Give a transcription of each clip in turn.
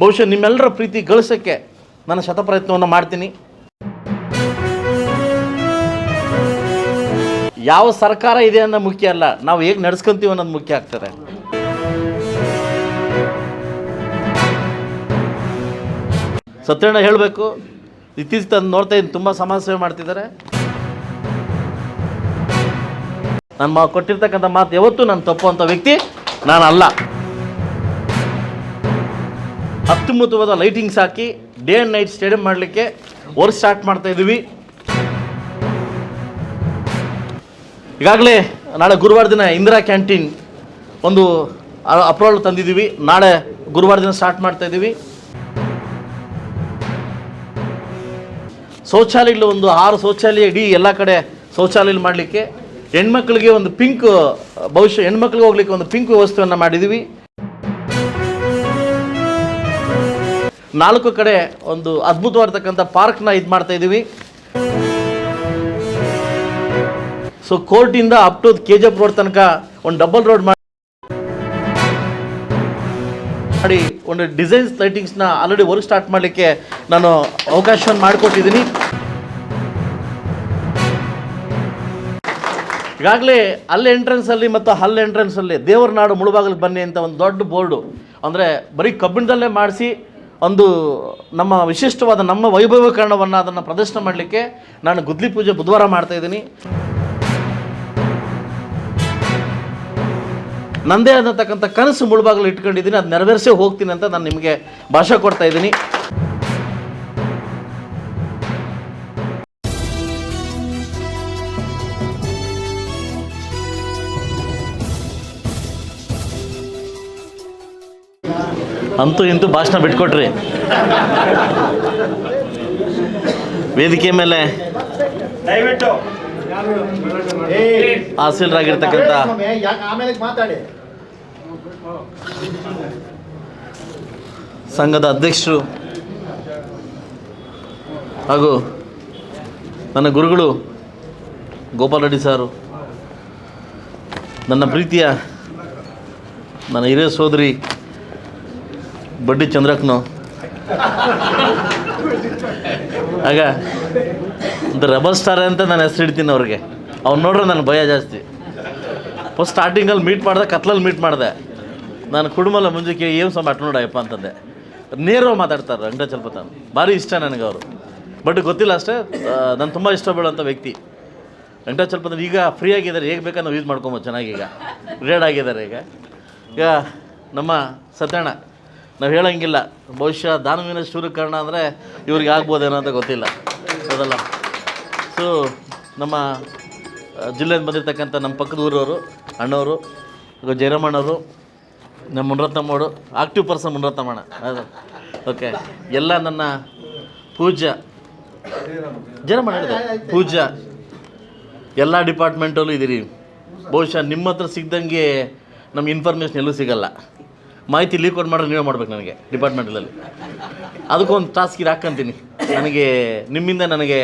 ಬಹುಶಃ ನಿಮ್ಮೆಲ್ಲರ ಪ್ರೀತಿ ಗಳಿಸೋಕ್ಕೆ ನಾನು ಶತಪ್ರಯತ್ನವನ್ನು ಮಾಡ್ತೀನಿ. ಯಾವ ಸರ್ಕಾರ ಇದೆ ಅನ್ನೋ ಮುಖ್ಯ ಅಲ್ಲ, ನಾವು ಹೇಗೆ ನಡೆಸ್ಕೊಂತೀವಿ ಅನ್ನೋದು ಮುಖ್ಯ ಆಗ್ತದೆ. ಸತ್ಯಣ್ಣ ಹೇಳಬೇಕು, ಇತ್ತೀಚೆಗೆ ತಂದು ನೋಡ್ತಾ ಇದ್ದೀನಿ, ತುಂಬ ಸಮಾಜ ಮಾಡ್ತಿದ್ದಾರೆ. ನನ್ನ ಮಾ ಕೊಟ್ಟಿರ್ತಕ್ಕಂಥ ಮಾತು ಯಾವತ್ತೂ ನಾನು ತಪ್ಪುವಂಥ ವ್ಯಕ್ತಿ ನಾನು ಅಲ್ಲ ಅತ್ಯುನ್ನತವಾದ ಲೈಟಿಂಗ್ಸ್ ಹಾಕಿ ಡೇ ಆ್ಯಂಡ್ ನೈಟ್ ಸ್ಟೇಡಿಯಂ ಮಾಡಲಿಕ್ಕೆ ವರ್ಕ್ ಸ್ಟಾರ್ಟ್ ಮಾಡ್ತಾ ಇದ್ದೀವಿ. ಈಗಾಗಲೇ ನಾಳೆ ಗುರುವಾರ ದಿನ ಇಂದಿರಾ ಕ್ಯಾಂಟೀನ್ ಒಂದು ಅಪ್ರೂವಲ್ ತಂದಿದ್ದೀವಿ. ನಾಳೆ ಗುರುವಾರ ದಿನ ಸ್ಟಾರ್ಟ್ ಮಾಡ್ತಾ ಇದ್ದೀವಿ. ಶೌಚಾಲಯಗಳು ಒಂದು ಆರು ಶೌಚಾಲಯ ಇಡೀ ಎಲ್ಲ ಕಡೆ ಶೌಚಾಲಯ ಮಾಡಲಿಕ್ಕೆ ಹೆಣ್ಮಕ್ಳಿಗೆ ಒಂದು ಪಿಂಕ್, ಭವಿಷ್ಯ, ಹೆಣ್ಮಕ್ಳಿಗೆ ಹೋಗ್ಲಿಕ್ಕೆ ಒಂದು ಪಿಂಕ್ ವ್ಯವಸ್ಥೆಯನ್ನು ಮಾಡಿದ್ದೀವಿ. ನಾಲ್ಕು ಕಡೆ ಒಂದು ಅದ್ಭುತವಾಗಿರ್ತಕ್ಕಂಥ ಪಾರ್ಕ್ನ ಇದು ಮಾಡ್ತಾ ಇದ್ದೀವಿ so ಕೋರ್ಟಿಂದ up to K G F road ತನಕ ಒಂದು ಡಬಲ್ ರೋಡ್ ಮಾಡಿ ಮಾಡಿ ಒಂದು ಡಿಸೈನ್ಸ್ ಲೈಟಿಂಗ್ಸ್ನ ಆಲ್ರೆಡಿ ವರ್ಕ್ ಸ್ಟಾರ್ಟ್ ಮಾಡಲಿಕ್ಕೆ ನಾನು ಅವಕಾಶವನ್ನು ಮಾಡಿಕೊಟ್ಟಿದ್ದೀನಿ. ಈಗಾಗಲೇ ಅಲ್ಲಿ ಎಂಟ್ರೆನ್ಸಲ್ಲಿ ಮತ್ತು ಹಲ್ ಎಂಟ್ರೆನ್ಸಲ್ಲಿ ದೇವರ ನಾಡು ಬನ್ನಿ ಅಂತ ಒಂದು ದೊಡ್ಡ ಬೋರ್ಡು. ಅಂದರೆ ಬರೀ ಕಬ್ಬಿಣದಲ್ಲೇ ಮಾಡಿಸಿ ಒಂದು ನಮ್ಮ ವಿಶಿಷ್ಟವಾದ ನಮ್ಮ ವೈಭವೀಕರಣವನ್ನು ಅದನ್ನು ಪ್ರದರ್ಶನ ಮಾಡಲಿಕ್ಕೆ ನಾನು ಗುದ್ಲಿ ಪೂಜೆ ಬುಧವಾರ ಮಾಡ್ತಾ ಇದ್ದೀನಿ. ನಂದೇ ಆದಂತಕ್ಕಂಥ ಕನಸು ಮುಳುಬಾಗಲು ಇಟ್ಕೊಂಡಿದ್ದೀನಿ. ಅದು ನೆರವೇರಿಸೇ ಹೋಗ್ತೀನಿ ಅಂತ ನಾನು ನಿಮಗೆ ಭಾಷೆ ಕೊಡ್ತಾ ಅಂತೂ ಇಂತೂ ಭಾಷಣ ಬಿಟ್ಕೊಟ್ರಿ. ವೇದಿಕೆ ಮೇಲೆ ಮಾತಾಡಿ. ಸಂಘದ ಅಧ್ಯಕ್ಷರು ಹಾಗೂ ನನ್ನ ಗುರುಗಳು ಗೋಪಾಲ್ ರೆಡ್ಡಿ ಸಾರು ನನ್ನ ಪ್ರೀತಿಯ ನನ್ನ ಹಿರಿಯ ಸೋದರಿ ಬಡ್ಡಿ ಚಂದ್ರಕ್ನು ಆಗ ರೆಬಲ್ ಸ್ಟಾರ್ ಅಂತ ನಾನು ಹೆಸರು ಇಡ್ತೀನಿ ಅವ್ರಿಗೆ. ಅವ್ನು ನೋಡ್ರೆ ನನ್ನ ಭಯ ಜಾಸ್ತಿ. ಫಸ್ಟ್ ಸ್ಟಾರ್ಟಿಂಗಲ್ಲಿ ಮೀಟ್ ಮಾಡಿದೆ, ಕತ್ಲಲ್ಲಿ ಮೀಟ್ ಮಾಡಿದೆ. ನಾನು ಕುಡುಮಲ್ಲ ಮುಂಜಾನೆ ಏನು ಸಹ ಅಟ್ ನೋಡಪ್ಪ ಅಂತಂದೆ. ನೇರವಾಗಿ ಮಾತಾಡ್ತಾರೆ ವೆಂಕಟಾಚಲಪತಿ ಭಾರಿ ಇಷ್ಟ ನನಗೆ ಅವರು. ಬಟ್ ಗೊತ್ತಿಲ್ಲ ಅಷ್ಟೇ ನಾನು ತುಂಬ ಇಷ್ಟ ಬೀಳೋಂಥ ವ್ಯಕ್ತಿ ವೆಂಕಟಾಚಲಪತಿ ಈಗ ಫ್ರೀ ಆಗಿದ್ದಾರೆ, ಹೇಗೆ ಬೇಕಾದ್ರೆ ನಾವು ಯೂಸ್ ಮಾಡ್ಕೊಬೋದು ಚೆನ್ನಾಗಿ ಈಗ. ರೇಡ್ ಆಗಿದ್ದಾರೆ ಈಗ. ಈಗ ನಮ್ಮ ಸತ್ಯಣ್ಣ. ನಾವು ಹೇಳಂಗಿಲ್ಲ. ಬಹುಶಃ ದಾನವೀನ ಶೂರಕರ್ಣ ಅಂದರೆ ಇವ್ರಿಗೆ ಆಗ್ಬೋದೇನೋ ಅಂತ ಗೊತ್ತಿಲ್ಲ. ಅದಲ್ಲ ಸೊ ನಮ್ಮ ಜಿಲ್ಲೆಯಿಂದ ಬಂದಿರತಕ್ಕಂಥ ನಮ್ಮ ಪಕ್ಕದ ಊರವರು, ಅಣ್ಣವರು ಜಯರಾಮಣ್ಣವರು, ನಮ್ಮ ಮುನರತ್ನಮ್ಮವರು ಆಕ್ಟಿವ್ ಪರ್ಸನ್ ಮುನರತ್ನಮ್ಮಣ್ಣ. ಅದು ಓಕೆ ಎಲ್ಲ ನನ್ನ ಪೂಜ್ಯ. ಜಯರಾಮಣ್ಣ ಹೇಳಿದೆ. ಪೂಜ್ಯ. ಎಲ್ಲ ಡಿಪಾರ್ಟ್ಮೆಂಟಲ್ಲೂ ಇದ್ದೀರಿ ಬಹುಶಃ ನಿಮ್ಮ ಹತ್ರ ಸಿಗ್ದಂಗೆ ನಮ್ಮ ಇನ್ಫಾರ್ಮೇಷನ್ ಎಲ್ಲೂ ಸಿಗಲ್ಲ. ಮಾಹಿತಿ ಲೀಕ್ ಔಟ್ ಮಾಡಿದ್ರೆ ನೀವೇ ಮಾಡ್ಬೇಕು ನನಗೆ ಡಿಪಾರ್ಟ್ಮೆಂಟಲ್ಲಿ ಅದಕ್ಕೊಂದು ಟಾಸ್ಕ್ ಇದು ಹಾಕ್ಕಂತೀನಿ ನನಗೆ, ನಿಮ್ಮಿಂದ ನನಗೆ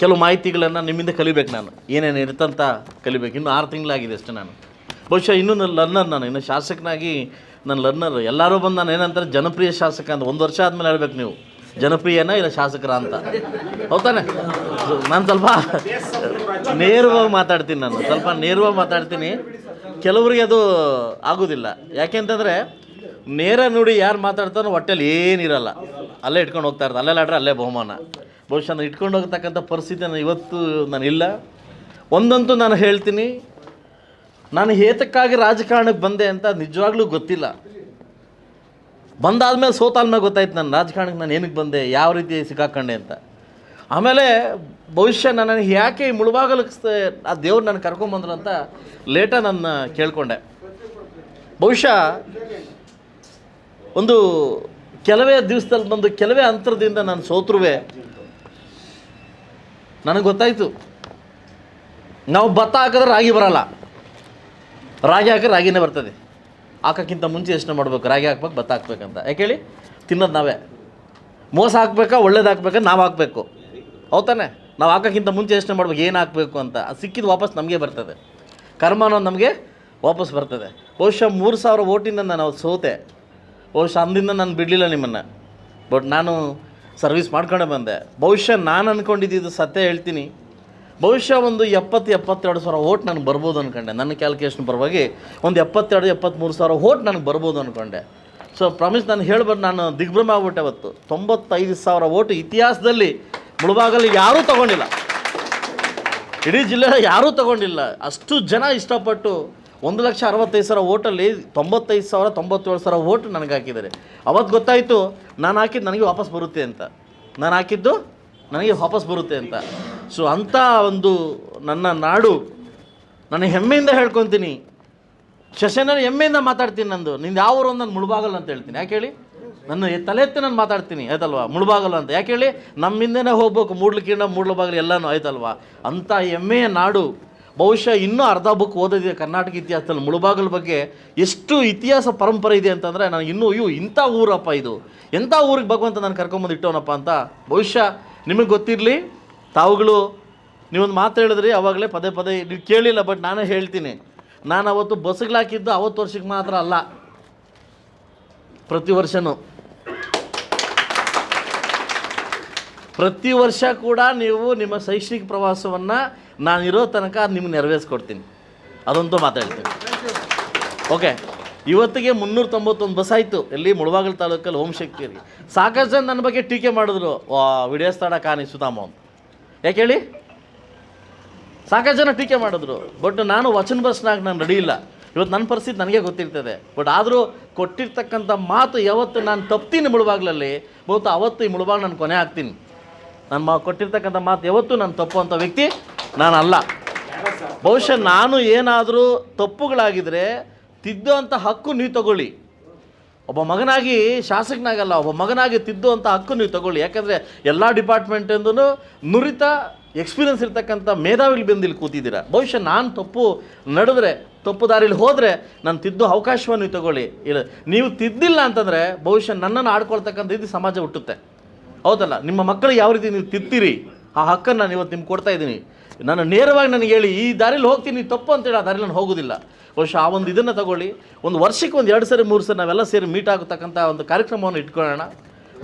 ಕೆಲವು ಮಾಹಿತಿಗಳನ್ನು ನಿಮ್ಮಿಂದ ಕಲಿಬೇಕು ನಾನು. ಏನೇನು ಇರುತ್ತಂತ ಕಲಿಬೇಕು. ಇನ್ನು ಆರು ತಿಂಗಳಾಗಿದೆ ಅಷ್ಟೇ ನಾನು. ಬಹುಶಃ ಇನ್ನೂ ನನ್ನ ಲರ್ನರ್ ನಾನು. ಇನ್ನು ಶಾಸಕನಾಗಿ ನನ್ನ ಲರ್ನರ್ ಎಲ್ಲರೂ ಬಂದು ನಾನು ಏನಂತಾರೆ, ಜನಪ್ರಿಯ ಶಾಸಕ ಅಂತ. ಒಂದು ವರ್ಷ ಆದಮೇಲೆ ಹೇಳ್ಬೇಕು ನೀವು. ಜನಪ್ರಿಯನ ಇಲ್ಲ ಶಾಸಕರ ಅಂತ. ಹೌದಾನೆ? ನಾನು ಸ್ವಲ್ಪ ನೇರವಾಗಿ ಮಾತಾಡ್ತೀನಿ ನಾನು. ಸ್ವಲ್ಪ ನೇರವಾಗಿ ಮಾತಾಡ್ತೀನಿ. ಕೆಲವರಿಗೆ ಅದು ಆಗೋದಿಲ್ಲ. ಯಾಕೆಂತಂದರೆ ನೇರ ನುಡಿ ಯಾರು ಮಾತಾಡ್ತಾರೋ ಹೊಟ್ಟೆಲಿ ಏನಿರಲ್ಲ ಅಲ್ಲೇ ಇಟ್ಕೊಂಡು ಹೋಗ್ತಾ ಇರ್ತಾರೆ ಅಲ್ಲೇ ಆಡ್ರೆ ಅಲ್ಲೇ ಬಹುಮಾನ. ಬಹುಶಃ ನಾನು ಇಟ್ಕೊಂಡು ಹೋಗ್ತಕ್ಕಂಥ ಪರಿಸ್ಥಿತಿ ನಾನು ಇವತ್ತು ನಾನು ಇಲ್ಲ. ಒಂದಂತೂ ನಾನು ಹೇಳ್ತೀನಿ, ನಾನು ಏತಕ್ಕಾಗಿ ರಾಜಕಾರಣಕ್ಕೆ ಬಂದೆ ಅಂತ ನಿಜವಾಗ್ಲೂ ಗೊತ್ತಿಲ್ಲ. ಬಂದಾದ್ಮೇಲೆ ಸೋತಾದ್ಮೇಲೆ ಗೊತ್ತಾಯ್ತು ನಾನು ರಾಜಕಾರಣಕ್ಕೆ ನಾನು ಏನಕ್ಕೆ ಬಂದೆ, ಯಾವ ರೀತಿ ಸಿಕ್ಕಾಕೊಂಡೆ ಅಂತ. ಆಮೇಲೆ ಭವಿಷ್ಯ ನನ್ನ ಯಾಕೆ ಈ ಮುಳುಬಾಗಲಕ್ಕೆ ಆ ದೇವ್ರು ನನ್ನ ಕರ್ಕೊಂಬಂದ್ರು ಅಂತ ಲೇಟಾಗಿ ನನ್ನ ಕೇಳಿಕೊಂಡೆ. ಬಹುಶಃ ಒಂದು ಕೆಲವೇ ದಿವಸದಲ್ಲಿ ಬಂದು ಕೆಲವೇ ಅಂತರದಿಂದ ನಾನು ಸೋತ್ರುವೆ. ನನಗೆ ಗೊತ್ತಾಯಿತು. ನಾವು ಭತ್ತ ಹಾಕಿದ್ರೆ ರಾಗಿ ಬರಲ್ಲ. ರಾಗಿ ಹಾಕಿದ್ರೆ ರಾಗಿನೇ ಬರ್ತದೆ. ಹಾಕೋಕ್ಕಿಂತ ಮುಂಚೆ ಯೋಚನೆ ಮಾಡ್ಬೇಕು, ರಾಗಿ ಹಾಕ್ಬೇಕು, ಭತ್ತ ಹಾಕ್ಬೇಕಂತ. ಯಾಕೆ ಹೇಳಿ? ತಿನ್ನೋದು ನಾವೇ. ಮೋಸ ಹಾಕ್ಬೇಕಾ, ಒಳ್ಳೇದು ಹಾಕ್ಬೇಕಾ, ನಾವು ಹಾಕಬೇಕು. ಹೌದಾನೆ ನಾವು ಹಾಕೋಕ್ಕಿಂತ ಮುಂಚೆ ಯೋಚನೆ ಮಾಡ್ಬೇಕು, ಏನು ಹಾಕಬೇಕು ಅಂತ. ಅದು ಸಿಕ್ಕಿದ್ದು ವಾಪಸ್ ನಮಗೆ ಬರ್ತದೆ. ಕರ್ಮ ಅನ್ನೋದು ನಮಗೆ ವಾಪಸ್ ಬರ್ತದೆ. ಬಹುಶಃ ಮೂರು ಸಾವಿರ ಓಟಿಂದ ನಾನು ಸೋತೆ. ಬಹುಶಃ ಅಂದಿಂದ ನಾನು ಬಿಡಲಿಲ್ಲ ನಿಮ್ಮನ್ನು. ಬಟ್ ನಾನು ಸರ್ವಿಸ್ ಮಾಡ್ಕೊಂಡೆ ಬಂದೆ. ಬಹುಶಃ ನಾನು ಅಂದ್ಕೊಂಡಿದ್ದು ಸತ್ಯ ಹೇಳ್ತೀನಿ. ಬಹುಶಃ ಒಂದು ಎಪ್ಪತ್ತು, ಎಪ್ಪತ್ತೆರಡು ಸಾವಿರ ಓಟ್ ನನಗೆ ಬರ್ಬೋದು ಅಂದ್ಕೊಂಡೆ ನನ್ನ ಕ್ಯಾಲ್ಕುಲೇಷನ್ ಪರವಾಗಿ ಒಂದು ಎಪ್ಪತ್ತೆರಡು, ಎಪ್ಪತ್ತ್ಮೂರು ಸಾವಿರ ಓಟ್ ನನಗೆ ಬರ್ಬೋದು ಅಂದ್ಕೊಂಡೆ ಸೊ ಪ್ರಾಮಿಸ್ ನಾನು ಹೇಳ್ಬಾರ್ದು ನಾನು ದಿಗ್ಭ್ರಮೆ ಆಗ್ಬಿಟ್ಟೆ ಅವತ್ತು. ತೊಂಬತ್ತೈದು ಸಾವಿರ ಓಟ್ ಇತಿಹಾಸದಲ್ಲಿ ಮುಳುಬಾಗಲ್ಲಿ ಯಾರೂ ತಗೊಂಡಿಲ್ಲ. ಇಡೀ ಜಿಲ್ಲೆ ಯಾರೂ ತಗೊಂಡಿಲ್ಲ. ಅಷ್ಟು ಜನ ಇಷ್ಟಪಟ್ಟು ಒಂದು ಲಕ್ಷ ಅರವತ್ತೈದು ಸಾವಿರ ಓಟಲ್ಲಿ ತೊಂಬತ್ತೈದು ಸಾವಿರ, ತೊಂಬತ್ತೇಳು ಸಾವಿರ ಓಟ್ ನನಗೆ ಹಾಕಿದ್ದಾರೆ. ಅವತ್ತು ಗೊತ್ತಾಯಿತು, ನಾನು ಹಾಕಿದ್ದು ನನಗೆ ವಾಪಸ್ ಬರುತ್ತೆ ಅಂತ. ನಾನು ಹಾಕಿದ್ದು ನನಗೆ ವಾಪಸ್ ಬರುತ್ತೆ ಅಂತ. ಸೊ ಅಂಥ ಒಂದು ನನ್ನ ನಾಡು ನಾನು ಹೆಮ್ಮೆಯಿಂದ ಹೇಳ್ಕೊತೀನಿ. ಶಶನ ಹೆಮ್ಮೆಯಿಂದ ಮಾತಾಡ್ತೀನಿ ನಂದು. ನಿಂದು ಯಾವ ಊರು ನಾನು ಮುಳುಬಾಗಲ್ಲ ಅಂತ ಹೇಳ್ತೀನಿ. ಯಾಕೆ ಹೇಳಿ? ನನ್ನ ತಲೆ ಎತ್ತಿ ನಾನು ಮಾತಾಡ್ತೀನಿ, ಆಯ್ತಲ್ವಾ? ಮುಳುಬಾಗಲ್ಲ ಅಂತ. ಯಾಕೆ ಹೇಳಿ? ನಮ್ಮಿಂದನೇ ಹೋಗ್ಬೇಕು ಮೂಡ್ಲಿಕ್ಕಿಂತ ಮೂಡ್ಲಬಾಗಲು ಎಲ್ಲನೂ, ಆಯ್ತಲ್ವಾ? ಅಂಥ ಹೆಮ್ಮೆಯ ನಾಡು. ಬಹುಶಃ ಇನ್ನೂ ಅರ್ಧ ಬುಕ್ ಓದೋದಿದೆ ಕರ್ನಾಟಕ ಇತಿಹಾಸದಲ್ಲಿ, ಮುಳುಬಾಗಲ ಬಗ್ಗೆ ಎಷ್ಟು ಇತಿಹಾಸ ಪರಂಪರೆ ಇದೆ ಅಂತಂದರೆ ನಾನು ಇನ್ನೂ, ಅಯ್ಯೋ, ಇಂಥ ಊರಪ್ಪ ಇದು. ಎಂಥ ಊರಿಗೆ ಭಗವಂತ ನಾನು ಕರ್ಕೊಂಬಂದು ಇಟ್ಟವನಪ್ಪ ಅಂತ ಬಹುಶಃ ನಿಮಗೆ ಗೊತ್ತಿರಲಿ, ತಾವುಗಳು ನೀವೊಂದು ಮಾತು ಹೇಳಿದ್ರಿ, ಅವಾಗಲೇ ಪದೇ ಪದೇ, ನೀವು ಕೇಳಿಲ್ಲ ಬಟ್ ನಾನೇ ಹೇಳ್ತೀನಿ. ನಾನು ಅವತ್ತು ಬಸ್ಗಳಾಕಿದ್ದು ಅವತ್ತು ವರ್ಷಕ್ಕೆ ಮಾತ್ರ ಅಲ್ಲ. ಪ್ರತಿ ವರ್ಷನೂ. ಪ್ರತಿ ವರ್ಷ ಕೂಡ ನೀವು ನಿಮ್ಮ ಶೈಕ್ಷಣಿಕ ಪ್ರವಾಸವನ್ನು ನಾನಿರೋ ತನಕ ನಿಮ್ಗೆ ನೆರವೇರಿಸ್ಕೊಡ್ತೀನಿ. ಅದಂತೂ ಮಾತಾಡ್ತೀನಿ. ಓಕೆ, ಇವತ್ತಿಗೆ ಮುನ್ನೂರ ತೊಂಬತ್ತೊಂದು ಬಸ್ ಆಯಿತು. ಎಲ್ಲಿ? ಮುಳಬಾಗಲ್ ತಾಲೂಕಲ್ಲಿ ಓಂ ಶಕ್ತಿಯಲ್ಲಿ ಸಾಕಷ್ಟು ಜನ ನನ್ನ ಬಗ್ಗೆ ಟೀಕೆ ಮಾಡಿದ್ರು. ವಿಡಿಯೋ ಸ್ಥಳ ಕಾನಿ ಸುತಾಮ ಅಂತ. ಯಾಕೆ ಹೇಳಿ? ಸಾಕಷ್ಟು ಜನ ಟೀಕೆ ಮಾಡಿದ್ರು. ಬಟ್ ನಾನು ವಚನ ಬಸ್ನಾಗ ನಾನು ರೆಡಿ ಇಲ್ಲ. ಇವತ್ತು ನನ್ನ ಪರಿಸ್ಥಿತಿ ನನಗೆ ಗೊತ್ತಿರ್ತದೆ. ಬಟ್ ಆದರೂ ಕೊಟ್ಟಿರ್ತಕ್ಕಂಥ ಮಾತು ಯಾವತ್ತು ನಾನು ತಪ್ತೀನಿ ಮುಳುಬಾಗ್ಲಲ್ಲಿ ಬಹುತ ಅವತ್ತು ಈ ಮುಳುಬಾಗ್ ನಾನು ಕೊನೆ ಆಗ್ತೀನಿ ನಾನು ಮಾ ಕೊಟ್ಟಿರ್ತಕ್ಕಂಥ ಮಾತು ಯಾವತ್ತೂ ನಾನು ತಪ್ಪು ಅಂತ ವ್ಯಕ್ತಿ ನಾನು ಅಲ್ಲ ಬಹುಶಃ ನಾನು ಏನಾದರೂ ತಪ್ಪುಗಳಾಗಿದ್ದರೆ ತಿದ್ದುವಂಥ ಹಕ್ಕು ನೀವು ತಗೊಳ್ಳಿ. ಒಬ್ಬ ಮಗನಾಗಿ ಶಾಸಕನಾಗಲ್ಲ, ಒಬ್ಬ ಮಗನಾಗಿ ತಿದ್ದುವಂಥ ಹಕ್ಕು ನೀವು ತಗೊಳ್ಳಿ. ಯಾಕಂದರೆ ಎಲ್ಲ ಡಿಪಾರ್ಟ್ಮೆಂಟಿಂದೂ ನುರಿತ ಎಕ್ಸ್ಪೀರಿಯನ್ಸ್ ಇರ್ತಕ್ಕಂಥ ಮೇಧಾವಿಗಳು ಬಂದು ಇಲ್ಲಿ ಕೂತಿದ್ದೀರಾ. ಬಹುಶಃ ನಾನು ತಪ್ಪು ನಡೆದ್ರೆ, ತಪ್ಪು ದಾರಿಲಿ ಹೋದರೆ ನಾನು ತಿದ್ದು ಅವಕಾಶವನ್ನು ನೀವು ತಗೊಳ್ಳಿ. ಇಲ್ಲ, ನೀವು ತಿದ್ದಿಲ್ಲ ಅಂತಂದರೆ ಬಹುಶಃ ನನ್ನನ್ನು ಆಡ್ಕೊಳ್ತಕ್ಕಂಥ ಇದು ಸಮಾಜ ಹುಟ್ಟುತ್ತೆ. ಹೌದಲ್ಲ, ನಿಮ್ಮ ಮಕ್ಕಳು ಯಾವ ರೀತಿ ನೀವು ತಿತ್ತೀರಿ ಆ ಹಕ್ಕನ್ನು ನಾನು ಇವತ್ತು ನಿಮ್ಗೆ ಕೊಡ್ತಾ ಇದ್ದೀನಿ. ನಾನು ನೇರವಾಗಿ ನನಗೆ ಹೇಳಿ, ಈ ದಾರಿಲಿ ಹೋಗ್ತೀನಿ ನೀವು ತಪ್ಪು ಅಂತೇಳಿ ಆ ದಾರಿಲಿ ನಾನು ಹೋಗೋದಿಲ್ಲ. ಬಹುಶಃ ಆ ಒಂದು ಇದನ್ನು ತಗೊಳ್ಳಿ. ಒಂದು ವರ್ಷಕ್ಕೆ ಒಂದು ಎರಡು ಸರಿ, ಮೂರು ಸರಿ ನಾವೆಲ್ಲ ಸೇರಿ ಮೀಟ್ ಆಗತಕ್ಕಂಥ ಒಂದು ಕಾರ್ಯಕ್ರಮವನ್ನು ಇಟ್ಕೊಳ್ಳೋಣ.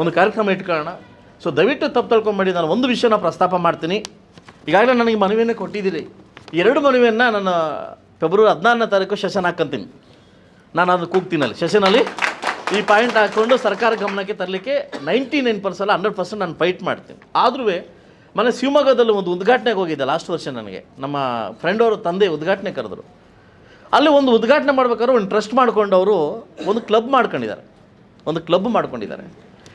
ಒಂದು ಕಾರ್ಯಕ್ರಮ ಇಟ್ಕೊಳ್ಳೋಣ. ಸೊ ದಯವಿಟ್ಟು ತಪ್ಪು ತಿಳ್ಕೊಂಬೇಡಿ, ನಾನು ಒಂದು ವಿಷಯನ ಪ್ರಸ್ತಾಪ ಮಾಡ್ತೀನಿ. ಈಗಾಗಲೇ ನನಗೆ ಮನವಿಯನ್ನು ಕೊಟ್ಟಿದ್ದೀರಿ. ಎರಡು ಮನವಿಯನ್ನು ನಾನು ಫೆಬ್ರವರಿ ಹದಿನಾರನೇ ತಾರೀಕು ಸೆಷನ್ ಹಾಕ್ಕಂತೀನಿ ನಾನು ಅದು ಕೂಗ್ತೀನಲ್ಲಿ. ಸೆಷನಲ್ಲಿ ಈ ಪಾಯಿಂಟ್ ಹಾಕ್ಕೊಂಡು ಸರ್ಕಾರ ಗಮನಕ್ಕೆ ತರಲಿಕ್ಕೆ ninety nine percent hundred percent ನಾನು ಫೈಟ್ ಮಾಡ್ತೀನಿ. ಆದ್ರೂ ಮನೆ ಶಿವಮೊಗ್ಗದಲ್ಲಿ ಒಂದು ಉದ್ಘಾಟನೆಗೆ ಹೋಗಿದ್ದೆ ಲಾಸ್ಟ್ ವರ್ಷ ನನಗೆ. ನಮ್ಮ ಫ್ರೆಂಡ್ ಅವರು ತಂದೆ ಉದ್ಘಾಟನೆ ಕರೆದ್ರು. ಅಲ್ಲಿ ಒಂದು ಉದ್ಘಾಟನೆ ಮಾಡ್ಬೇಕಾದ್ರೆ ಒಂದು ಟ್ರಸ್ಟ್ ಮಾಡ್ಕೊಂಡವರು ಒಂದು ಕ್ಲಬ್ ಮಾಡ್ಕೊಂಡಿದ್ದಾರೆ. ಒಂದು ಕ್ಲಬ್ ಮಾಡ್ಕೊಂಡಿದ್ದಾರೆ.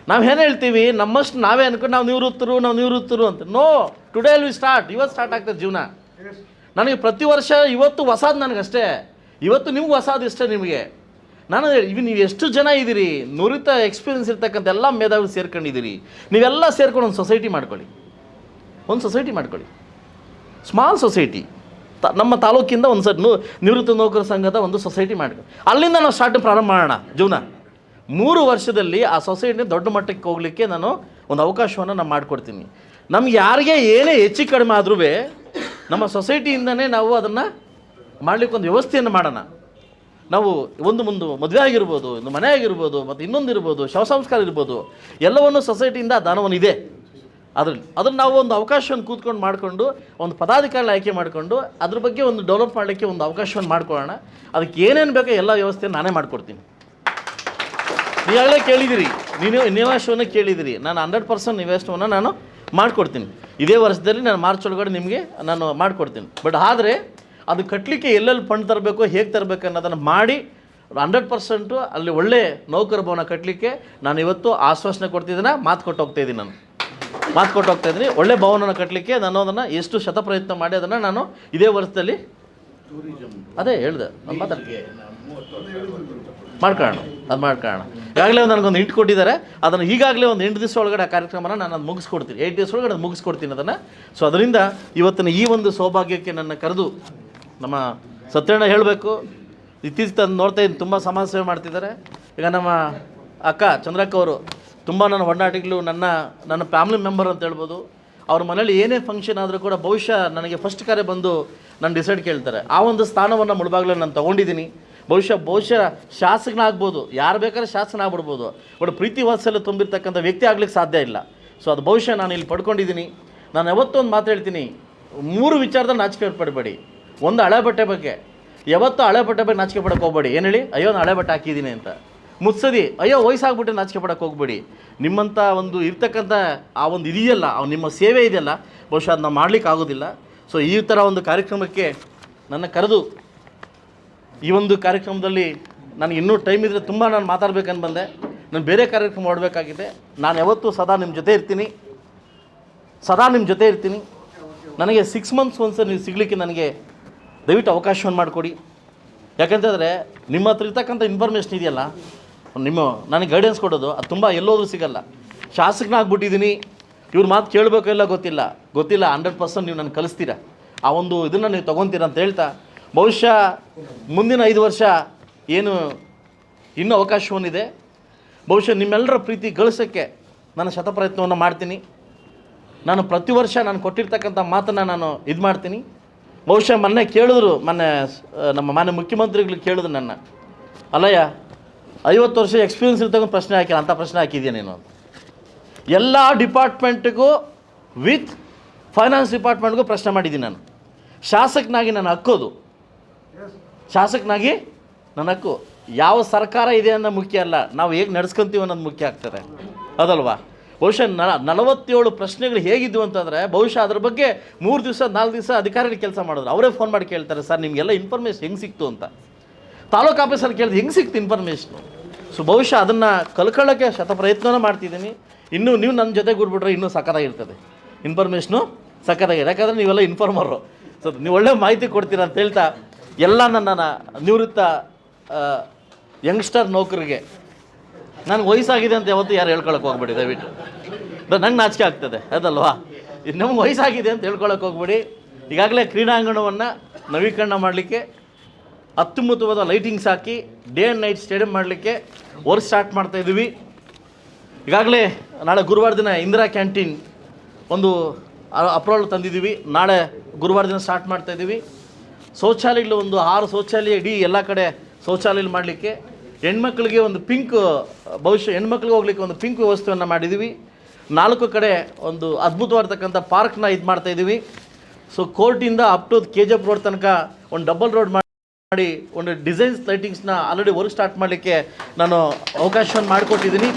ನಾವು ಏನು ಹೇಳ್ತೀವಿ? ನಮ್ಮಷ್ಟು ನಾವೇ ಅನ್ಕೊಂಡು ನಾವು ನಿವೃತ್ತರು ನಾವು ನಿವೃತ್ತರು ಅಂತ. ನೋ ಟುಡೇ ವಿ ಸ್ಟಾರ್ಟ್ ಇವತ್ತು ಸ್ಟಾರ್ಟ್ ಆಗ್ತದೆ ಜೀವನ. ನನಗೆ ಪ್ರತಿ ವರ್ಷ ಇವತ್ತು ಹೊಸಾದ್ ನನಗಷ್ಟೇ. ಇವತ್ತು ನಿಮ್ಗೆ ಹೊಸಾದು ಇಷ್ಟೇ ನಿಮಗೆ. ನಾನು ಇವು ನೀವು ಎಷ್ಟು ಜನ ಇದ್ದೀರಿ ನುರಿತ ಎಕ್ಸ್ಪೀರಿಯನ್ಸ್ ಇರ್ತಕ್ಕಂಥ ಎಲ್ಲ ಮೇಧಾವಿ ಸೇರ್ಕೊಂಡಿದ್ದೀರಿ. ನೀವೆಲ್ಲ ಸೇರ್ಕೊಂಡು ಒಂದು ಸೊಸೈಟಿ ಮಾಡ್ಕೊಳ್ಳಿ. ಒಂದು ಸೊಸೈಟಿ ಮಾಡ್ಕೊಳ್ಳಿ. ಸ್ಮಾಲ್ ಸೊಸೈಟಿ ತ, ನಮ್ಮ ತಾಲೂಕಿಂದ ಒಂದು ಸರ್ ನಿವೃತ್ತ ನೌಕರ ಸಂಘದ ಒಂದು ಸೊಸೈಟಿ ಮಾಡ್ಕೊಳ್ಳಿ ಅಲ್ಲಿಂದ ನಾವು ಸ್ಟಾರ್ಟ್ ಪ್ರಾರಂಭ ಮಾಡೋಣ, ಜೀವನ. ಮೂರು ವರ್ಷದಲ್ಲಿ ಆ ಸೊಸೈಟಿನ ದೊಡ್ಡ ಮಟ್ಟಕ್ಕೆ ಹೋಗಲಿಕ್ಕೆ ನಾನು ಒಂದು ಅವಕಾಶವನ್ನು ನಾನು ಮಾಡಿಕೊಡ್ತೀನಿ. ನಮ್ಗೆ ಯಾರಿಗೆ ಏನೇ ಹೆಚ್ಚು ಕಡಿಮೆ ಆದ್ರೂ ನಮ್ಮ ಸೊಸೈಟಿಯಿಂದನೇ ನಾವು ಅದನ್ನು ಮಾಡಲಿಕ್ಕೆ ಒಂದು ವ್ಯವಸ್ಥೆಯನ್ನು ಮಾಡೋಣ. ನಾವು ಒಂದು ಮುಂದೆ ಮದುವೆ ಆಗಿರ್ಬೋದು ಒಂದು ಮನೆ ಆಗಿರ್ಬೋದು, ಮತ್ತು ಇನ್ನೊಂದು ಇರ್ಬೋದು ಶವ ಸಂಸ್ಕಾರ ಇರ್ಬೋದು, ಎಲ್ಲವನ್ನು ಸೊಸೈಟಿಯಿಂದ ಇದೆ ಅದ್ರಲ್ಲಿ ಅದನ್ನು ನಾವು ಒಂದು ಅವಕಾಶವನ್ನು ಕೂತ್ಕೊಂಡು ಮಾಡಿಕೊಂಡು, ಒಂದು ಪದಾಧಿಕಾರಿ ಆಯ್ಕೆ ಮಾಡಿಕೊಂಡು, ಅದ್ರ ಬಗ್ಗೆ ಒಂದು ಡೆವಲಪ್ ಮಾಡಲಿಕ್ಕೆ ಒಂದು ಅವಕಾಶವನ್ನು ಮಾಡ್ಕೊಳ್ಳೋಣ. ಅದಕ್ಕೆ ಏನೇನು ಬೇಕೋ ಎಲ್ಲ ವ್ಯವಸ್ಥೆಯನ್ನು ನಾನೇ ಮಾಡಿಕೊಡ್ತೀನಿ. ಹೇಳೇ ಕೇಳಿದಿರಿ. ನೀನು ನಿವಾಸವನ್ನು ಕೇಳಿದಿರಿ. ನಾನು ಹಂಡ್ರೆಡ್ ಪರ್ಸೆಂಟ್ ನಿವೇಶವನ್ನು ನಾನು ಮಾಡಿಕೊಡ್ತೀನಿ. ಇದೇ ವರ್ಷದಲ್ಲಿ ನಾನು ಮಾರ್ಚ್ ಒಳಗಡೆ ನಿಮಗೆ ನಾನು ಮಾಡಿಕೊಡ್ತೀನಿ. ಬಟ್ ಆದರೆ ಅದು ಕಟ್ಟಲಿಕ್ಕೆ ಎಲ್ಲೆಲ್ಲಿ ಫಂಡ್ ತರಬೇಕು ಹೇಗೆ ತರಬೇಕು ಅನ್ನೋದನ್ನು ಮಾಡಿ ಹಂಡ್ರೆಡ್ ಪರ್ಸೆಂಟು ಅಲ್ಲಿ ಒಳ್ಳೆ ನೌಕರ ಭವನ ಕಟ್ಟಲಿಕ್ಕೆ ನಾನು ಇವತ್ತು ಆಶ್ವಾಸನೆ ಕೊಡ್ತಿದ್ದೀನಿ, ಮಾತು ಕೊಟ್ಟು ಹೋಗ್ತಾ ಇದ್ದೀನಿ ನಾನು. ಮಾತು ಕೊಟ್ಟು ಹೋಗ್ತಾ ಇದ್ದೀನಿ, ಒಳ್ಳೆ ಭವನನ ಕಟ್ಟಲಿಕ್ಕೆ ನಾನು ಅದನ್ನು ಎಷ್ಟು ಶತ ಪ್ರಯತ್ನ ಮಾಡಿ ಅದನ್ನು ನಾನು ಇದೇ ವರ್ಷದಲ್ಲಿ ಅದೇ ಹೇಳ್ದೆ ಮಾತಾಡ್ತೀನಿ. ಮಾಡ್ಕೊಳ್ಳೋಣ, ಅದು ಮಾಡ್ಕೊಳ್ಳೋಣ. ಈಗಾಗಲೇ ನನಗೊಂದು ಇಂಟ್ ಕೊಟ್ಟಿದ್ದಾರೆ, ಅದನ್ನು ಈಗಾಗಲೇ ಒಂದು ಎಂಟು ದಿವಸ ಒಳಗಡೆ ಆ ಕಾರ್ಯಕ್ರಮನ ನಾನು ಅದು ಮುಗಿಸ್ಕೊಡ್ತೀನಿ. ಏಯ್ಟ್ ದಿವಸ ಒಳಗಡೆ ಅದು ಮುಗಿಸ್ಕೊಡ್ತೀನಿ ಅದನ್ನು. ಸೊ ಅದರಿಂದ ಇವತ್ತಿನ ಈ ಒಂದು ಸೌಭಾಗ್ಯಕ್ಕೆ ನನ್ನ ಕರೆದು ನಮ್ಮ ಸತ್ಯಣ್ಣ ಹೇಳಬೇಕು. ಇತ್ತೀಚೆಗೆ ತಂದು ನೋಡ್ತಾ ಇದ್ದೀನಿ, ತುಂಬ ಸಮಾಜ ಸೇವೆ ಮಾಡ್ತಿದ್ದಾರೆ. ಈಗ ನಮ್ಮ ಅಕ್ಕ ಚಂದ್ರಕ್ಕ ಅವರು ತುಂಬ ನನ್ನ ಒಡನಾಟಿಗಳು ನನ್ನ ನನ್ನ ಫ್ಯಾಮಿಲಿ ಮೆಂಬರ್ ಅಂತ ಹೇಳ್ಬೋದು. ಅವ್ರ ಮನೇಲಿ ಏನೇ ಫಂಕ್ಷನ್ ಆದರೂ ಕೂಡ ಬಹುಶಃ ನನಗೆ ಫಸ್ಟ್ ಕರೆ ಬಂದು ನಾನು ಡಿಸೈಡ್ ಕೇಳ್ತಾರೆ. ಆ ಒಂದು ಸ್ಥಾನವನ್ನು ಮುಳುಬಾಗ್ಲಲ್ಲಿ ನಾನು ತೊಗೊಂಡಿದ್ದೀನಿ. ಬಹುಶಃ ಬಹುಶಃ ಶಾಸಕನಾಗ್ಬೋದು. ಯಾರು ಬೇಕಾದ್ರೆ ಶಾಸನ ಆಗ್ಬಿಡ್ಬೋದು ಬಟ್ ಪ್ರೀತಿ ವಾತ್ಸಲ್ಯ ತುಂಬಿರ್ತಕ್ಕಂಥ ವ್ಯಕ್ತಿ ಆಗ್ಲಿಕ್ಕೆ ಸಾಧ್ಯ ಇಲ್ಲ. ಸೊ ಅದು ಬಹುಶಃ ನಾನು ಇಲ್ಲಿ ಪಡ್ಕೊಂಡಿದ್ದೀನಿ. ನಾನು ಯಾವತ್ತೊಂದು ಮಾತು ಹೇಳ್ತೀನಿ. ಮೂರು ವಿಚಾರದಲ್ಲಿ ನಾಚಿಕೆ ಪಡಬೇಡಿ ಒಂದು ಹಳೆ ಬಟ್ಟೆ ಬಗ್ಗೆ. ಯಾವತ್ತೂ ಹಳೆ ಬಟ್ಟೆ ಬಗ್ಗೆ ನಾಚಿಕೆ ಪಡಕ್ಕೆ ಹೋಗ್ಬೇಡಿ. ಏನು ಹೇಳಿ? ಅಯ್ಯೋ, ನಾನು ಹಳೆ ಬಟ್ಟೆ ಹಾಕಿದ್ದೀನಿ ಅಂತ. ಮುತ್ಸದಿ, ಅಯ್ಯೋ ವಯಸ್ಸಾಗ್ಬಿಟ್ಟು ನಾಚಿಕೆ ಪಡಕ್ಕೆ ಹೋಗ್ಬೇಡಿ. ನಿಮ್ಮಂಥ ಒಂದು ಇರ್ತಕ್ಕಂಥ ಆ ಒಂದು ಇದೆಯಲ್ಲ, ಆ ನಿಮ್ಮ ಸೇವೆ ಇದೆಯಲ್ಲ, ಬಹುಶಃ ಅದನ್ನ ಮಾಡ್ಲಿಕ್ಕೆ ಆಗೋದಿಲ್ಲ. ಸೊ ಈ ಥರ ಒಂದು ಕಾರ್ಯಕ್ರಮಕ್ಕೆ ನನ್ನ ಕರೆದು, ಈ ಒಂದು ಕಾರ್ಯಕ್ರಮದಲ್ಲಿ ನನಗೆ ಇನ್ನೂ ಟೈಮ್ ಇದ್ದರೆ ತುಂಬ ನಾನು ಮಾತಾಡ್ಬೇಕಂತ ಬಂದೆ. ನಾನು ಬೇರೆ ಕಾರ್ಯಕ್ರಮ ಮಾಡಬೇಕಾಗಿದೆ. ನಾನು ಯಾವತ್ತೂ ಸದಾ ನಿಮ್ಮ ಜೊತೆ ಇರ್ತೀನಿ. ಸದಾ ನಿಮ್ಮ ಜೊತೆ ಇರ್ತೀನಿ. ನನಗೆ ಸಿಕ್ಸ್ ಮಂತ್ಸ್ ಒಂದ್ಸರಿ ನೀವು ಸಿಗಲಿಕ್ಕೆ ನನಗೆ ದಯವಿಟ್ಟು ಅವಕಾಶವನ್ನು ಮಾಡಿಕೊಡಿ. ಯಾಕಂತಂದರೆ ನಿಮ್ಮ ಹತ್ರ ಇರ್ತಕ್ಕಂಥ ಇನ್ಫಾರ್ಮೇಷನ್ ಇದೆಯಲ್ಲ, ನಿಮ್ಮ ನನಗೆ ಗೈಡೆನ್ಸ್ ಕೊಡೋದು, ಅದು ತುಂಬ ಎಲ್ಲೋದ್ರೂ ಸಿಗಲ್ಲ. ಶಾಸಕನಾಗ್ಬಿಟ್ಟಿದ್ದೀನಿ, ಇವ್ರ ಮಾತು ಕೇಳಬೇಕೋ ಇಲ್ಲ ಗೊತ್ತಿಲ್ಲ. ಗೊತ್ತಿಲ್ಲ ಹಂಡ್ರೆಡ್ ಪರ್ಸೆಂಟ್ ನೀವು ನನಗೆ ಕಲಿಸ್ತೀರಾ? ಆ ಒಂದು ಇದನ್ನು ನೀವು ತೊಗೊತೀರ ಅಂತ ಹೇಳ್ತಾ, ಬಹುಶಃ ಮುಂದಿನ ಐದು ವರ್ಷ ಏನು ಇನ್ನೂ ಅವಕಾಶವನ್ನಿದೆ ಬಹುಶಃ ನಿಮ್ಮೆಲ್ಲರ ಪ್ರೀತಿ ಗಳಿಸೋಕ್ಕೆ ನಾನು ಶತಪ್ರಯತ್ನವನ್ನು ಮಾಡ್ತೀನಿ. ನಾನು ಪ್ರತಿ ವರ್ಷ ನಾನು ಕೊಟ್ಟಿರ್ತಕ್ಕಂಥ ಮಾತನ್ನು ನಾನು ಇದು ಮಾಡ್ತೀನಿ ಬಹುಶಃ ಮೊನ್ನೆ ಕೇಳಿದ್ರು, ಮೊನ್ನೆ ನಮ್ಮ ಮಾನ್ಯ ಮುಖ್ಯಮಂತ್ರಿಗಳು ಕೇಳಿದ್ರು ನನ್ನ. ಅಲ್ಲಯ್ಯ, ಐವತ್ತು ವರ್ಷ ಎಕ್ಸ್ಪೀರಿಯನ್ಸ್ ಇರ್ತಕ್ಕಂಥ ಪ್ರಶ್ನೆ ಹಾಕಿಲ್ಲ, ಅಂತ ಪ್ರಶ್ನೆ ಹಾಕಿದ್ಯಾ ನೀನು. ಎಲ್ಲ ಡಿಪಾರ್ಟ್ಮೆಂಟ್ಗೂ ವಿತ್ ಫೈನಾನ್ಸ್ ಡಿಪಾರ್ಟ್ಮೆಂಟ್ಗೂ ಪ್ರಶ್ನೆ ಮಾಡಿದ್ದೀನಿ ನಾನು. ಶಾಸಕನಾಗಿ ನಾನು ಹಕ್ಕೋದು. ಶಾಸಕನಾಗಿ ನನ್ನ ಹಕ್ಕು. ಯಾವ ಸರ್ಕಾರ ಇದೆ ಅನ್ನೋ ಮುಖ್ಯ ಅಲ್ಲ, ನಾವು ಹೇಗೆ ನಡ್ಸ್ಕೊಂತೀವಿ ಅನ್ನೋದು ಮುಖ್ಯ ಆಗ್ತದೆ. ಅದಲ್ವಾ? ಬಹುಶಃ ನ ನಲವತ್ತೇಳು ಪ್ರಶ್ನೆಗಳು ಹೇಗಿದ್ವು ಅಂತಂದರೆ ಬಹುಶಃ ಅದ್ರ ಬಗ್ಗೆ ಮೂರು ದಿವಸ, ನಾಲ್ಕು ದಿವಸ ಅಧಿಕಾರಿಗಳು ಕೆಲಸ ಮಾಡಿದ್ರು. ಅವರೇ ಫೋನ್ ಮಾಡಿ ಕೇಳ್ತಾರೆ, ಸರ್, ನಿಮಗೆಲ್ಲ ಇನ್ಫಾರ್ಮೇಷನ್ ಹೆಂಗೆ ಸಿಕ್ತು ಅಂತ. ತಾಲೂಕು ಆಫೀಸಲ್ಲಿ ಕೇಳಿದ್ರೆ ಹೆಂಗೆ ಸಿಕ್ತು ಇನ್ಫಾರ್ಮೇಷನು ಸೊ ಬಹುಶಃ ಅದನ್ನು ಕಲ್ಕೊಳ್ಳೋಕ್ಕೆ ಶತ ಪ್ರಯತ್ನವೂ ಮಾಡ್ತಿದ್ದೀನಿ. ಇನ್ನೂ ನೀವು ನನ್ನ ಜೊತೆ ಕೂಡ್ಬಿಟ್ರೆ ಇನ್ನೂ ಸಖತ್ತಾಗಿರ್ತದೆ. ಇನ್ಫಾರ್ಮೇಷನು ಸಖತ್ತಾಗಿದೆ. ಯಾಕಂದರೆ ನೀವೆಲ್ಲ ಇನ್ಫಾರ್ಮರು ಸೊ ನೀವು ಒಳ್ಳೆ ಮಾಹಿತಿ ಕೊಡ್ತೀರ ಅಂತ ಹೇಳ್ತಾ ಎಲ್ಲ ನನ್ನ ನಿವೃತ್ತ ಯಂಗ್ಸ್ಟರ್ ನೌಕರಿಗೆ ನನಗೆ ವಯಸ್ಸಾಗಿದೆ ಅಂತ ಯಾವತ್ತೂ ಯಾರು ಹೇಳ್ಕೊಳಕ್ಕೆ ಹೋಗ್ಬೇಡಿ, ದಯವಿಟ್ಟು. ನಂಗೆ ನಾಚಿಕೆ ಆಗ್ತದೆ, ಅದಲ್ವಾ? ನಮ್ಗೆ ವಯಸ್ಸಾಗಿದೆ ಅಂತ ಹೇಳ್ಕೊಳಕ್ಕೆ ಹೋಗ್ಬೇಡಿ. ಈಗಾಗಲೇ ಕ್ರೀಡಾಂಗಣವನ್ನು ನವೀಕರಣ ಮಾಡಲಿಕ್ಕೆ ಅತ್ಯುನ್ನತವಾದ ಲೈಟಿಂಗ್ಸ್ ಹಾಕಿ, ಡೇ ಆ್ಯಂಡ್ ನೈಟ್ ಸ್ಟೇಡಿಯಂ ಮಾಡಲಿಕ್ಕೆ ವರ್ಕ್ ಸ್ಟಾರ್ಟ್ ಮಾಡ್ತಾ ಇದ್ದೀವಿ ಈಗಾಗಲೇ ನಾಳೆ ಗುರುವಾರ ದಿನ ಇಂದಿರಾ ಕ್ಯಾಂಟೀನ್ ಒಂದು ಅಪ್ರೂವಲ್ ತಂದಿದ್ದೀವಿ ನಾಳೆ ಗುರುವಾರ ದಿನ ಸ್ಟಾರ್ಟ್ ಮಾಡ್ತಾ ಇದ್ದೀವಿ ಶೌಚಾಲಯಗಳು ಒಂದು ಆರು ಶೌಚಾಲಯ ಇಡೀ ಎಲ್ಲ ಕಡೆ ಶೌಚಾಲಯ ಮಾಡಲಿಕ್ಕೆ ಹೆಣ್ಮಕ್ಳಿಗೆ ಒಂದು ಪಿಂಕ್ ಭವಿಷ್ಯ, ಹೆಣ್ಮಕ್ಳಿಗೆ ಹೋಗ್ಲಿಕ್ಕೆ ಒಂದು ಪಿಂಕ್ ವ್ಯವಸ್ಥೆಯನ್ನು ಮಾಡಿದ್ದೀವಿ ನಾಲ್ಕು ಕಡೆ ಒಂದು ಅದ್ಭುತವಾಗಿರ್ತಕ್ಕಂಥ ಪಾರ್ಕ್ನ ಇದು ಮಾಡ್ತಾ ಇದ್ದೀವಿ so ಕೋರ್ಟಿಂದ up to K G road ತನಕ ಒಂದು ಡಬಲ್ ರೋಡ್ ಮಾಡಿ ಒಂದು ಡಿಸೈನ್ಸ್ ಲೈಟಿಂಗ್ಸ್ನ ಆಲ್ರೆಡಿ ವರ್ಕ್ ಸ್ಟಾರ್ಟ್ ಮಾಡಲಿಕ್ಕೆ ನಾನು ಅವಕಾಶವನ್ನು ಮಾಡಿಕೊಟ್ಟಿದ್ದೀನಿ.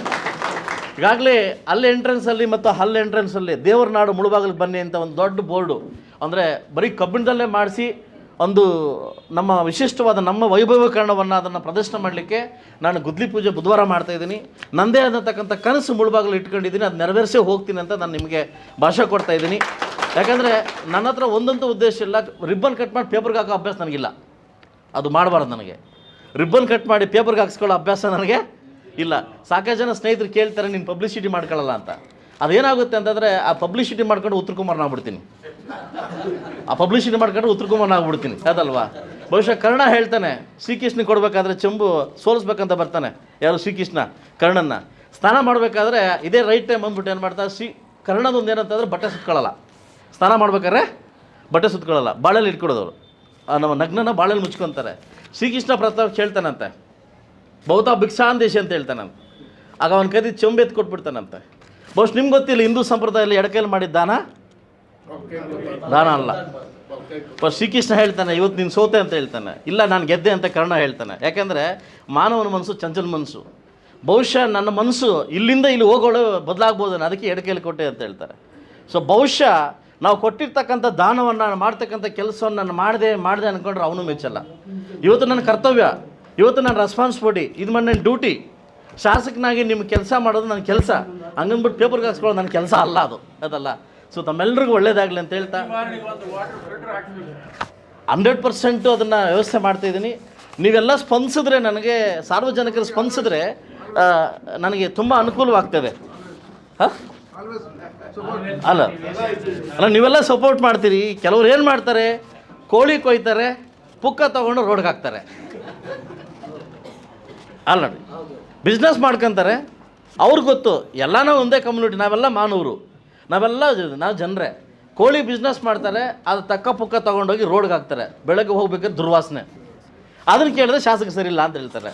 ಈಗಾಗಲೇ ಅಲ್ಲಿ ಎಂಟ್ರೆನ್ಸಲ್ಲಿ ಮತ್ತು ಹಲ್ ಎಂಟ್ರೆನ್ಸಲ್ಲಿ ದೇವರ ನಾಡು ಮುಳುಬಾಗಿಲಿಗೆ ಬನ್ನಿ ಅಂತ ಒಂದು ದೊಡ್ಡ ಬೋರ್ಡು ಅಂದರೆ ಬರೀ ಕಬ್ಬಿಣದಲ್ಲೇ ಮಾಡಿಸಿ ಒಂದು ನಮ್ಮ ವಿಶಿಷ್ಟವಾದ ನಮ್ಮ ವೈಭವೀಕರಣವನ್ನು ಅದನ್ನು ಪ್ರದರ್ಶನ ಮಾಡಲಿಕ್ಕೆ ನಾನು ಗುದ್ಲಿ ಪೂಜೆ ಬುಧವಾರ ಮಾಡ್ತಾ ಇದ್ದೀನಿ. ನನ್ನದೇ ಆದಂತಕ್ಕಂಥ ಕನಸು ಮುಳುಬಾಗಲು ಇಟ್ಕೊಂಡಿದ್ದೀನಿ. ಅದು ನೆರವೇರಿಸೇ ಹೋಗ್ತೀನಿ ಅಂತ ನಾನು ನಿಮಗೆ ಭಾಷೆ ಕೊಡ್ತಾ ಇದ್ದೀನಿ. ಯಾಕಂದರೆ ನನ್ನ ಹತ್ರ ಒಂದೊಂದು ಉದ್ದೇಶ ಇಲ್ಲ. ರಿಬ್ಬನ್ ಕಟ್ ಮಾಡಿ ಪೇಪರ್ಗೆ ಹಾಕೋ ಅಭ್ಯಾಸ ನನಗಿಲ್ಲ. ಅದು ಮಾಡಬಾರ್ದು ನನಗೆ. ರಿಬ್ಬನ್ ಕಟ್ ಮಾಡಿ ಪೇಪರ್ಗೆ ಹಾಕ್ಸ್ಕೊಳ್ಳೋ ಅಭ್ಯಾಸ ನನಗೆ ಇಲ್ಲ. ಸಾಕಷ್ಟು ಜನ ಸ್ನೇಹಿತರು ಕೇಳ್ತಾರೆ, ನೀನು ಪಬ್ಲಿಸಿಟಿ ಮಾಡ್ಕೊಳ್ಳಲ್ಲ ಅಂತ. ಅದೇನಾಗುತ್ತೆ ಅಂತಂದರೆ ಆ ಪಬ್ಲಿಸಿಟಿ ಮಾಡ್ಕೊಂಡು ಉತ್ತರ ಕುಮಾರ್ನ ಆಗ್ಬಿಡ್ತೀನಿ. ಆ ಪಬ್ಲಿಸಿಟಿ ಮಾಡ್ಕೊಂಡು ಉತ್ತರ ಕುಮಾರ್ನ ಆಗ್ಬಿಡ್ತೀನಿ ಅದಲ್ವಾ ಬಹುಶಃ ಕರ್ಣ ಹೇಳ್ತಾನೆ ಶ್ರೀಕೃಷ್ಣ ಕೊಡಬೇಕಾದ್ರೆ ಚೆಂಬು ಸೋಲಿಸ್ಬೇಕಂತ ಬರ್ತಾನೆ. ಯಾರು? ಶ್ರೀಕೃಷ್ಣ ಕರ್ಣನ ಸ್ನಾನ ಮಾಡಬೇಕಾದ್ರೆ ಇದೇ ರೈಟ್ ಟೈಮ್ ಬಂದ್ಬಿಟ್ಟು ಏನು ಮಾಡ್ತಾರೆ ಶ್ರೀ ಕರ್ಣದೊಂದು ಏನಂತಂದ್ರೆ ಬಟ್ಟೆ ಸುತ್ಕೊಳ್ಳಲ್ಲ ಸ್ನಾನ ಮಾಡ್ಬೇಕಾದ್ರೆ ಬಟ್ಟೆ ಸುತ್ಕೊಳ್ಳಲ್ಲ ಬಾಳೆಲ್ಲಿ ಇಟ್ಕೊಡೋದವ್ರು ನಮ್ಮ ನಗ್ನನ ಬಾಳೆಲ್ಲಿ ಮುಚ್ಕೊತಾರೆ. ಶ್ರೀಕೃಷ್ಣ ಪ್ರತಾಪ್ ಹೇಳ್ತಾನಂತೆ ಬಹುತಾ ಭಿಕ್ಷಾಂದೇಶ ಅಂತ ಹೇಳ್ತಾನಂತೆ. ಆಗ ಅವನ ಕೈದಿ ಚೊಂಬೆತ್ ಕೊಟ್ಬಿಡ್ತಾನಂತೆ ಬಹುಶಃ ನಿಮ್ಗೆ ಗೊತ್ತಿಲ್ಲ, ಹಿಂದೂ ಸಂಪ್ರದಾಯದಲ್ಲಿ ಎಡಕೈಲಿ ಮಾಡಿದ ದಾನ? ದಾನ ಅಲ್ಲ. ಫಸ್ಟ್ ಶ್ರೀಕೃಷ್ಣ ಹೇಳ್ತಾನೆ, ಇವತ್ತು ನೀನು ಸೋತೆ ಅಂತ ಹೇಳ್ತಾನೆ. ಇಲ್ಲ, ನಾನು ಗೆದ್ದೆ ಅಂತ ಕರ್ಣ ಹೇಳ್ತಾನೆ. ಯಾಕೆಂದರೆ ಮಾನವನ ಮನಸ್ಸು ಚಂಚಲ ಮನಸ್ಸು. ಬಹುಶಃ ನನ್ನ ಮನಸ್ಸು ಇಲ್ಲಿಂದ ಇಲ್ಲಿ ಹೋಗೋಳು ಬದಲಾಗ್ಬೋದನ್ನು ಅದಕ್ಕೆ ಎಡಕೈಲಿ ಕೊಟ್ಟೆ ಅಂತ ಹೇಳ್ತಾರೆ. ಸೊ ಬಹುಶಃ ನಾವು ಕೊಟ್ಟಿರ್ತಕ್ಕಂಥ ದಾನವನ್ನು, ನಾನು ಮಾಡ್ತಕ್ಕಂಥ ಕೆಲಸವನ್ನು ನಾನು ಮಾಡಿದೆ ಮಾಡಿದೆ ಅಂದ್ಕೊಂಡ್ರೆ ಅವನು ಮೆಚ್ಚಲ್ಲ. ಇವತ್ತು ನನ್ನ ಕರ್ತವ್ಯ, ಇವತ್ತು ನನ್ನ ರೆಸ್ಪಾನ್ಸಿಬಿಲಿಟಿ ಇದು ನನ್ನ ಡ್ಯೂಟಿ ಶಾಸಕನಾಗಿ ನಿಮ್ಮ ಕೆಲಸ ಮಾಡೋದು ನನ್ನ ಕೆಲಸ. ಹಂಗನ್ಬಿಟ್ಟು ಪೇಪರ್ಗೆ ಹಾಕ್ಸ್ಕೊಳ್ಳೋದು ನನ್ನ ಕೆಲಸ ಅಲ್ಲ ಅದು. ಅದಲ್ಲ. ಸೊ ತಮ್ಮೆಲ್ಲರಿಗೂ ಒಳ್ಳೇದಾಗಲಿ ಅಂತ ಹೇಳ್ತಾ. ಹಂಡ್ರೆಡ್ ಪರ್ಸೆಂಟು ಅದನ್ನು ವ್ಯವಸ್ಥೆ ಮಾಡ್ತಾಯಿದ್ದೀನಿ ನೀವೆಲ್ಲ ಸ್ಪಂದಿಸಿದ್ರೆ ನನಗೆ, ಸಾರ್ವಜನಿಕರು ಸ್ಪಂದಿಸಿದ್ರೆ ನನಗೆ ತುಂಬ ಅನುಕೂಲವಾಗ್ತದೆ. ಹಾಂ? ಅಲ್ಲ. ಅಲ್ಲ, ನೀವೆಲ್ಲ ಸಪೋರ್ಟ್ ಮಾಡ್ತೀರಿ. ಕೆಲವ್ರು ಏನು ಮಾಡ್ತಾರೆ? ಕೋಳಿ ಕೊಯ್ತಾರೆ, ಪುಕ್ಕ ತಗೊಂಡು ರೋಡ್ಗೆ ಹಾಕ್ತಾರೆ. ಅಲ್ಲ. ಬಿಸ್ನೆಸ್ ಮಾಡ್ಕೊಂತಾರೆ. ಅವ್ರಿಗೆ ಗೊತ್ತು, ಎಲ್ಲನೂ ಒಂದೇ ಕಮ್ಯುನಿಟಿ ನಾವೆಲ್ಲ ಮಾನವರು. ನಾವೆಲ್ಲ ನಾವು ಜನರೇ. ಕೋಳಿ ಬಿಸ್ನೆಸ್ ಮಾಡ್ತಾರೆ, ಅದು ತಕ್ಕ ಪುಕ್ಕ ತೊಗೊಂಡೋಗಿ ರೋಡ್ಗೆ ಹಾಕ್ತಾರೆ. ಬೆಳಗ್ಗೆ ಹೋಗ್ಬೇಕಾದ್ರೆ ದುರ್ವಾಸನೆ. ಅದನ್ನು ಕೇಳಿದ್ರೆ ಶಾಸಕ ಸರಿ ಇಲ್ಲ ಅಂತ ಹೇಳ್ತಾರೆ.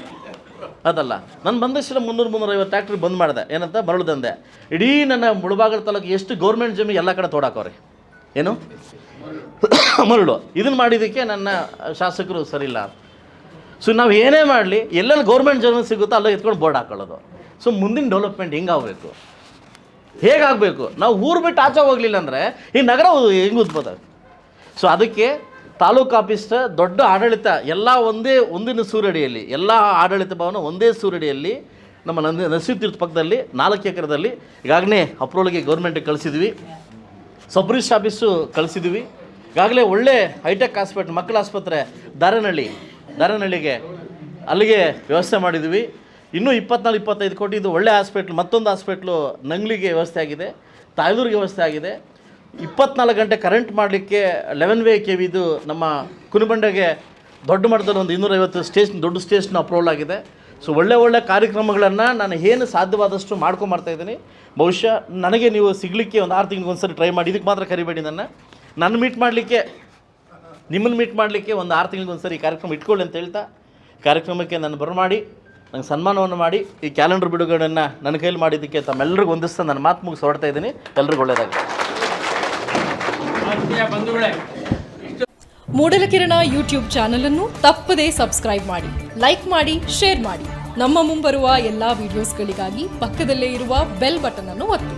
ಅದಲ್ಲ. ನಾನು ಬಂದಷ್ಟು ಮುನ್ನೂರು, ಮುನ್ನೂರೈವತ್ತು ಟ್ಯಾಕ್ಟ್ರಿ ಬಂದ್ ಮಾಡಿದೆ. ಏನಂತ? ಮರಳು ದಂಧೆ. ಇಡೀ ನನ್ನ ಮುಳಬಾಗಲ ತಾಲೂಕು ಎಷ್ಟು ಗೌರ್ಮೆಂಟ್ ಜಮೀನು ಎಲ್ಲ ಕಡೆ ತೋಡಾಕವ್ರಿ. ಏನು? ಮರಳು. ಇದನ್ನು ಮಾಡಿದ್ದಕ್ಕೆ ನನ್ನ ಶಾಸಕರು ಸರಿಯಿಲ್ಲ ಸೊ ನಾವು ಏನೇ ಮಾಡಲಿ, ಎಲ್ಲೆಲ್ಲಿ ಗೌರ್ಮೆಂಟ್ ಜಾಬ್ ಸಿಗುತ್ತೋ ಅಲ್ಲೇ ಎತ್ಕೊಂಡು ಬೋರ್ಡ್ ಹಾಕೊಳ್ಳೋದು. ಸೊ ಮುಂದಿನ ಡೆವಲಪ್ಮೆಂಟ್ ಹೆಂಗಾಗಬೇಕು? ಹೇಗಾಗಬೇಕು? ನಾವು ಊರು ಬಿಟ್ಟು ಆಚೆ ಹೋಗಲಿಲ್ಲ ಅಂದರೆ ಈ ನಗರ ಹೆಂಗೆ ಉದ್ಬೋದ ಸೊ ಅದಕ್ಕೆ ತಾಲೂಕು ಆಫೀಸ್ ದೊಡ್ಡ ಆಡಳಿತ, ಎಲ್ಲ ಒಂದೇ ಒಂದಿನ ಸೂರಡಿಯಲ್ಲಿ, ಎಲ್ಲ ಆಡಳಿತ ಭವನ ಒಂದೇ ಸೂರಡಿಯಲ್ಲಿ, ನಮ್ಮ ನಂದಿ ನರಸಿಂಹ ತೀರ್ಥ ಪಕ್ಕದಲ್ಲಿ, ನಾಲ್ಕು ಎಕರೆದಲ್ಲಿ, ಈಗಾಗಲೇ ಅಪ್ರೋಲ್ಗೆ ಗೌರ್ಮೆಂಟಿಗೆ ಕಳಿಸಿದ್ವಿ. ಸಬ್ರಿಸ್ಟ್ ಆಫೀಸು ಕಳಿಸಿದ್ವಿ. ಈಗಾಗಲೇ ಒಳ್ಳೆ ಹೈಟೆಕ್ ಹಾಸ್ಪಿಟ್ಲ್ ಮಕ್ಕಳ ಆಸ್ಪತ್ರೆ, ದಾರನಹಳ್ಳಿ. ದಾರನಹಳ್ಳಿಗೆ ಅಲ್ಲಿಗೆ ವ್ಯವಸ್ಥೆ ಮಾಡಿದ್ವಿ. ಇನ್ನೂ ಇಪ್ಪತ್ನಾಲ್ಕು, ಇಪ್ಪತ್ತೈದು ಕೋಟಿ ಇದು ಒಳ್ಳೆ ಹಾಸ್ಪಿಟ್ಲ್ ಮತ್ತೊಂದು ಹಾಸ್ಪಿಟ್ಲು ನಂಗ್ಲಿಗೆ ವ್ಯವಸ್ಥೆ ಆಗಿದೆ ತಾಯ್ದೂರಿಗೆ ವ್ಯವಸ್ಥೆ ಆಗಿದೆ. ಇಪ್ಪತ್ನಾಲ್ಕು ಗಂಟೆ ಕರೆಂಟ್ ಮಾಡಲಿಕ್ಕೆ ಲೆವೆನ್ ವೇ ಕೆ ವಿದು ನಮ್ಮ ಕುನಿಬಂಡೆಗೆ ದೊಡ್ಡ ಮಟ್ಟದಲ್ಲಿ ಒಂದು ಇನ್ನೂರೈವತ್ತು ಸ್ಟೇಷನ್ ದೊಡ್ಡ ಸ್ಟೇಷನ್ ಅಪ್ರೂವಲ್ ಆಗಿದೆ. ಸೊ ಒಳ್ಳೆ ಒಳ್ಳೆ ಕಾರ್ಯಕ್ರಮಗಳನ್ನು ನಾನು ಏನು ಸಾಧ್ಯವಾದಷ್ಟು ಮಾಡ್ಕೊಂಬರ್ತಾ ಇದ್ದೀನಿ. ಬಹುಶಃ ನನಗೆ ನೀವು ಸಿಗಲಿಕ್ಕೆ ಒಂದು ಆರು ತಿಂಗಳಿಗೆ ಒಂದ್ಸರಿ ಟ್ರೈ ಮಾಡಿ, ಇದಕ್ಕೆ ಮಾತ್ರ ಕರಿಬೇಡಿ ನನ್ನ. ನನ್ನ ಮೀಟ್ ಮಾಡಲಿಕ್ಕೆ ನಿಮ್ಮನ್ನು ಮೀಟ್ ಮಾಡಲಿಕ್ಕೆ ಒಂದು ಆರು ತಿಂಗಳಿಗೆ ಒಂದ್ಸರಿ ಈ ಕಾರ್ಯಕ್ರಮ ಇಟ್ಕೊಳ್ಳಿ ಅಂತ ಹೇಳ್ತಾ, ಕಾರ್ಯಕ್ರಮಕ್ಕೆ ನಾನು ಬರಮಾಡಿ, ನಂಗೆ ಸನ್ಮಾನವನ್ನು ಮಾಡಿ, ಈ ಕ್ಯಾಲೆಂಡರ್ ಬಿಡುಗಡೆಯನ್ನು ನನ್ನ ಕೈಲಿ ಮಾಡಿದ್ದಕ್ಕೆ ತಮ್ಮೆಲ್ಲರಿಗೂ ಹೊಂದಿಸ್ತಾ ನನ್ನ ಮಾತು ಮುಗಿಸಿ ಹೊರಡ್ತಾ ಇದ್ದೀನಿ. ಎಲ್ರಿಗೂ ಒಳ್ಳೆಯದಾಗಲಿ. ಮೂಡಲಕಿರಣ ಯೂಟ್ಯೂಬ್ ಚಾನಲ್ ಅನ್ನು ತಪ್ಪದೇ ಸಬ್ಸ್ಕ್ರೈಬ್ ಮಾಡಿ, ಲೈಕ್ ಮಾಡಿ, ಶೇರ್ ಮಾಡಿ. ನಮ್ಮ ಮುಂಬರುವ ಎಲ್ಲಾ ವಿಡಿಯೋಸ್ಗಳಿಗಾಗಿ ಪಕ್ಕದಲ್ಲೇ ಇರುವ ಬೆಲ್ ಬಟನ್ ಅನ್ನು ಒತ್ತಿ.